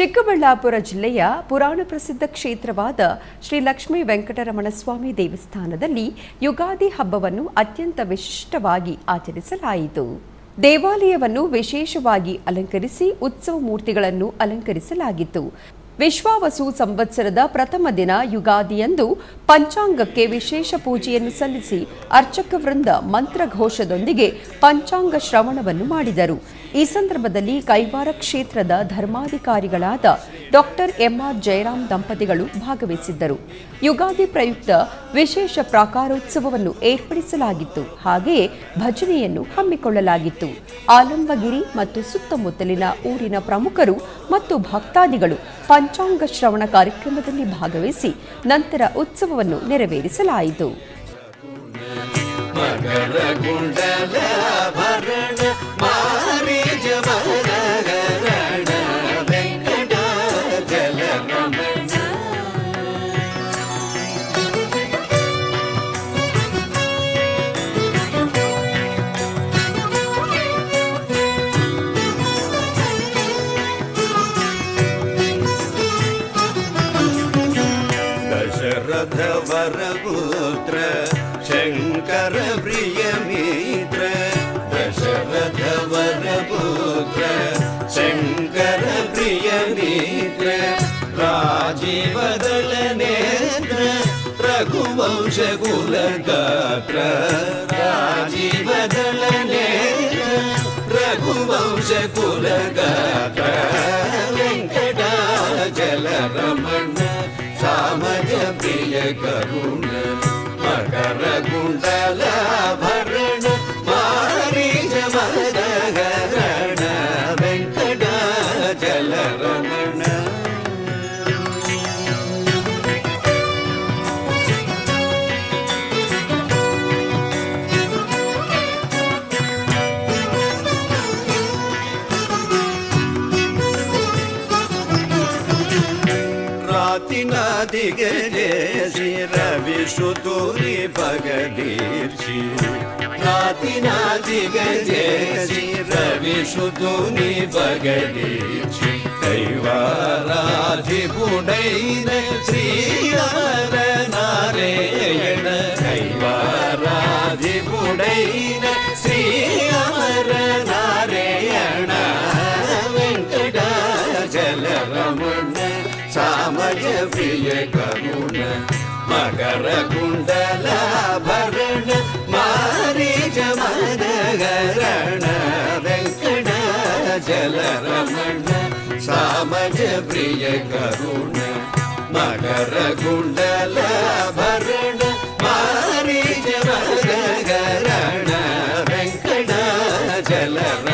ಚಿಕ್ಕಬಳ್ಳಾಪುರ ಜಿಲ್ಲೆಯ ಪುರಾಣ ಪ್ರಸಿದ್ಧ ಕ್ಷೇತ್ರವಾದ ಶ್ರೀ ಲಕ್ಷ್ಮೀ ವೆಂಕಟರಮಣ ಸ್ವಾಮಿ ದೇವಸ್ಥಾನದಲ್ಲಿ ಯುಗಾದಿ ಹಬ್ಬವನ್ನು ಅತ್ಯಂತ ವಿಶಿಷ್ಟವಾಗಿ ಆಚರಿಸಲಾಯಿತು. ದೇವಾಲಯವನ್ನು ವಿಶೇಷವಾಗಿ ಅಲಂಕರಿಸಿ ಉತ್ಸವ ಮೂರ್ತಿಗಳನ್ನು ಅಲಂಕರಿಸಲಾಗಿತ್ತು. ವಿಶ್ವಾವಸು ಸಂವತ್ಸರದ ಪ್ರಥಮ ದಿನ ಯುಗಾದಿಯಂದು ಪಂಚಾಂಗಕ್ಕೆ ವಿಶೇಷ ಪೂಜೆಯನ್ನು ಸಲ್ಲಿಸಿ ಅರ್ಚಕ ವೃಂದ ಮಂತ್ರಘೋಷದೊಂದಿಗೆ ಪಂಚಾಂಗ ಶ್ರವಣವನ್ನು ಮಾಡಿದರು. ಈ ಸಂದರ್ಭದಲ್ಲಿ ಕೈವಾರ ಕ್ಷೇತ್ರದ ಧರ್ಮಾಧಿಕಾರಿಗಳಾದ ಡಾಕ್ಟರ್ ಎಂಆರ್ ಜಯರಾಮ್ ದಂಪತಿಗಳು ಭಾಗವಹಿಸಿದ್ದರು. ಯುಗಾದಿ ಪ್ರಯುಕ್ತ ವಿಶೇಷ ಪ್ರಾಕಾರೋತ್ಸವವನ್ನು ಏರ್ಪಡಿಸಲಾಗಿತ್ತು. ಹಾಗೆಯೇ ಭಜನೆಯನ್ನು ಹಮ್ಮಿಕೊಳ್ಳಲಾಗಿತ್ತು. ಆಲಂಬಗಿರಿ ಮತ್ತು ಸುತ್ತಮುತ್ತಲಿನ ಊರಿನ ಪ್ರಮುಖರು ಮತ್ತು ಭಕ್ತಾದಿಗಳು ಪಂಚಾಂಗ ಶ್ರವಣ ಕಾರ್ಯಕ್ರಮದಲ್ಲಿ ಭಾಗವಹಿಸಿ ನಂತರ ಉತ್ಸವವನ್ನು ನೆರವೇರಿಸಲಾಯಿತು. परपुत्र शङ्कर प्रियमित्र दशरथवरपुत्र शङ्कर प्रियमित्र राजीवदलनेत्र रघुवंशकुलगात्र राजीवदलनेत्र रघुवंशकुलगात्र वेङ्कटाचलरमण साम కరుణ మకర గుండల భరణ మారీజ మదగరణ వెంకటాచల రమణ రాతి నా దిగజేస శుతురి పగడీర్చి నాతినా దిగజేసి రవి శుతుని పగడీర్చి దైవారాధిపుడైన శ్రీరామ నారాయణ దైవారాధిపుడైన శ్రీరామ నారాయణ వెంకటాచల రమణ సామయ ప్రియ కరుణ மகர குண்டல பரண மாரீஜ மனகரண வெங்கட ஜலரமண சாமஜ பிரிய கருண மகர குண்டல பரண மாரீஜ மனகரண வெங்கட ஜலர